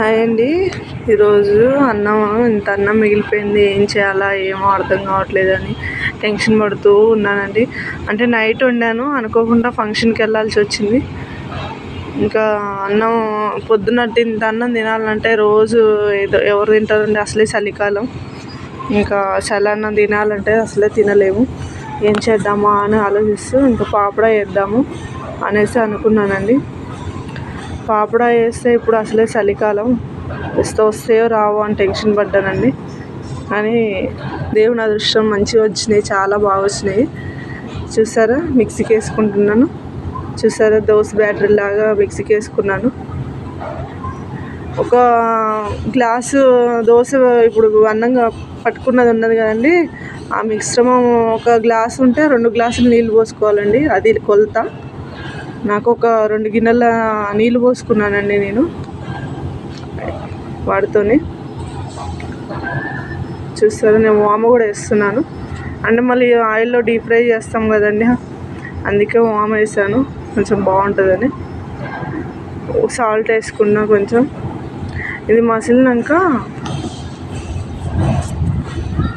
Hi అండి ఈరోజు అన్నం ఇంత అన్నం మిగిలిపోయింది ఏం చేయాలా ఏమో అర్థం కావట్లేదు అని టెన్షన్ పడుతూ ఉన్నానండి. అంటే నైట్ వండాను అనుకోకుండా ఫంక్షన్కి వెళ్ళాల్సి వచ్చింది. ఇంకా అన్నం పొద్దున్న ఇంత అన్నం తినాలంటే రోజు ఏదో ఎవరు తింటారండి అసలే చలికాలం. ఇంకా చల్లన్నం తినాలంటే అసలే తినలేము. ఏం చేద్దామా అని ఆలోచిస్తూ ఇంకా పాపడ వేద్దాము అనేసి అనుకున్నానండి. పాపడా వేస్తే ఇప్పుడు అసలే చలికాలం. వస్తే వస్తాయో రావో అని టెన్షన్ పడ్డానండి. కానీ దేవుని అదృష్టం మంచిగా వచ్చినాయి చాలా బాగా వచ్చినాయి. చూసారా? మిక్సీకి వేసుకుంటున్నాను. చూసారా? దోశ బ్యాటరీ లాగా మిక్సీకి వేసుకున్నాను. ఒక గ్లాసు దోశ ఇప్పుడు అన్నంగా పట్టుకున్నది ఉన్నది కదండి. ఆ మిశ్రమం ఒక గ్లాస్ ఉంటే రెండు గ్లాసులు నీళ్ళు పోసుకోవాలండి. అది కొలత. నాకు ఒక రెండు గిన్నెల నీళ్ళు పోసుకున్నానండి నేను. వాడితోనే. చూస్తారా నేను వామ కూడా వేస్తున్నాను అంటే మళ్ళీ ఆయిల్లో డీప్ ఫ్రై చేస్తాం కదండి. అందుకే వామ వేసాను కొంచెం బాగుంటుందని. సాల్ట్ వేసుకున్నా కొంచెం. ఇది మసిలినాక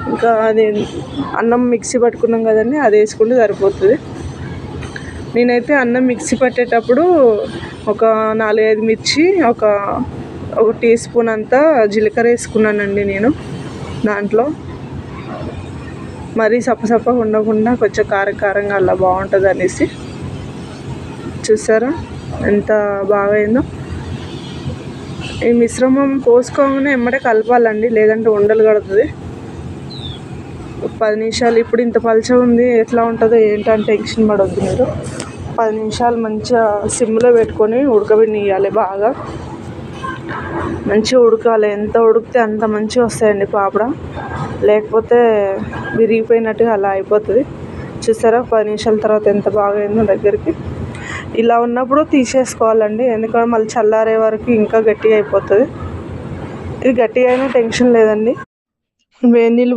ఇంకా అది అన్నం మిక్సీ పట్టుకున్నాం కదండి అది వేసుకుంటే సరిపోతుంది. నేనైతే అన్నం మిక్సీ పట్టేటప్పుడు ఒక నాలుగైదు మిర్చి ఒక ఒక టీ స్పూన్ అంతా జీలకర్ర వేసుకున్నానండి నేను దాంట్లో. మరీ సప్పసప్పగా ఉండకుండా కొంచెం కారం కారంగా అలా బాగుంటుంది అనేసి. చూసారా? ఎంత బాగా అయిందో ఈ మిశ్రమం పోసుకోగానే ఎమ్మటే కలపాలండి లేదంటే ఉండలు కడుతుంది. పది నిమిషాలు ఇప్పుడు ఇంత పలుచగా ఉంది ఎట్లా ఉంటుందో ఏంటని టెన్షన్ పడవద్దు మీరు. పది నిమిషాలు మంచిగా సిమ్లో పెట్టుకొని ఉడకబెట్టియాలి బాగా. మంచిగా ఉడకాలి. ఎంత ఉడికితే అంత మంచిగా వస్తాయండి పాపడ. లేకపోతే విరిగిపోయినట్టుగా అలా అయిపోతుంది. చూసారా? పది నిమిషాల తర్వాత ఎంత బాగా అయిందో దగ్గరికి. ఇలా ఉన్నప్పుడు తీసేసుకోవాలండి. ఎందుకంటే మళ్ళీ చల్లారే వరకు ఇంకా గట్టిగా అయిపోతుంది. ఇది గట్టిగా అయినా టెన్షన్ లేదండి. వేడి నీళ్ళు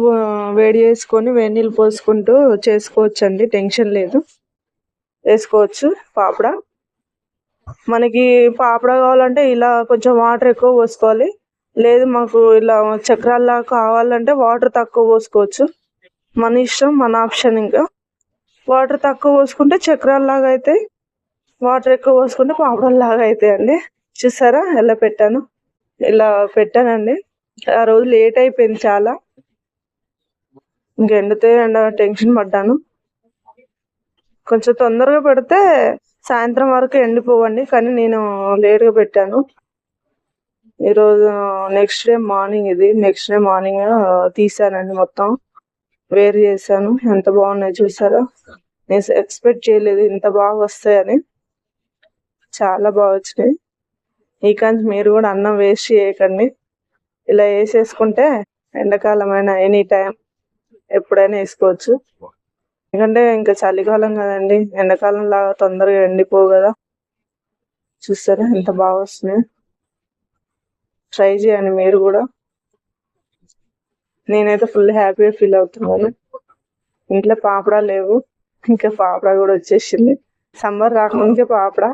వేడి చేసుకొని వేడి నీళ్ళు పోసుకుంటూ చేసుకోవచ్చండి. టెన్షన్ లేదు. వేసుకోవచ్చు. పాపడ. మనకి పాపడ కావాలంటే ఇలా కొంచెం వాటర్ ఎక్కువ పోసుకోవాలి. లేదు మాకు ఇలా చక్రాల్లా కావాలంటే వాటర్ తక్కువ పోసుకోవచ్చు. మన ఇష్టం మన ఆప్షన్ ఇంకా. వాటర్ తక్కువ పోసుకుంటే చక్రాల్లాగా అయితే వాటర్ ఎక్కువ పోసుకుంటే పాపడల్లాగా అవుతాయండి చూసారా? ఎలా పెట్టాను? ఇలా పెట్టానండి. ఆ రోజు లేట్ అయిపోయింది చాలా. ఇంక అండ్ టెన్షన్ పడ్డాను. కొంచెం తొందరగా పెడితే సాయంత్రం వరకు ఎండిపోవండి కానీ నేను లేట్గా పెట్టాను. ఈరోజు నెక్స్ట్ డే మార్నింగ్ ఇది నెక్స్ట్ డే మార్నింగ్ తీసానండి మొత్తం. వేరు చేశాను. ఎంత బాగున్నాయి చూసారా? నేను ఎక్స్పెక్ట్ చేయలేదు ఇంత బాగా వస్తాయని. చాలా బాగా వచ్చినాయి. ఈ కానీ మీరు కూడా అన్నం వేస్ట్ చేయకండి. ఇలా వేసేసుకుంటే ఎండాకాలం అయినా ఎనీ టైం. ఎప్పుడైనా వేసుకోవచ్చు. ఎందుకంటే ఇంకా చలికాలం కదండి ఎండాకాలం లాగా తొందరగా ఎండిపోవు కదా. చూస్తారా ఎంత బాగా వస్తున్నాయి. ట్రై చేయండి మీరు కూడా. నేనైతే ఫుల్ హ్యాపీగా ఫీల్ అవుతున్నాను. ఇంట్లో పాపడా లేవు ఇంకా పాపడా కూడా వచ్చేసింది. సమ్మర్ రాకముందుకే పాపడా.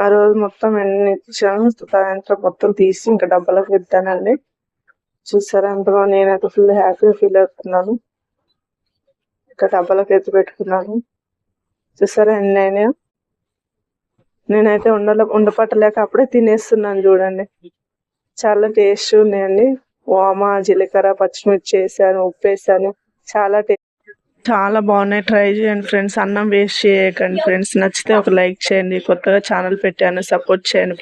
ఆ రోజు మొత్తం ఎన్ని ఇచ్చాను సాయంత్రం మొత్తం తీసి ఇంకా డబ్బాలకు పెట్టానండి. చూసారా అంతగా నేనైతే ఫుల్ హ్యాపీగా ఫీల్ అవుతున్నాను. ఇంకా డబ్బాలకు ఎత్తి పెట్టుకున్నాను. చూసారా ఎన్ని అయినా నేనైతే ఉండ ఉండపట్టలేక అప్పుడే తినేస్తున్నాను చూడండి. చాలా టేస్ట్ ఉన్నాయండి. వామ జీలకర్ర పచ్చిమిర్చి వేసాను ఉప్పు వేసాను. చాలా టేస్ట్ చాలా బాగున్నాయి. ట్రై చేయండి ఫ్రెండ్స్ అన్నం వేస్ట్ చేయకండి ఫ్రెండ్స్ నచ్చితే ఒక లైక్ చేయండి. కొత్తగా ఛానల్ పెట్టాను. సపోర్ట్ చేయండి.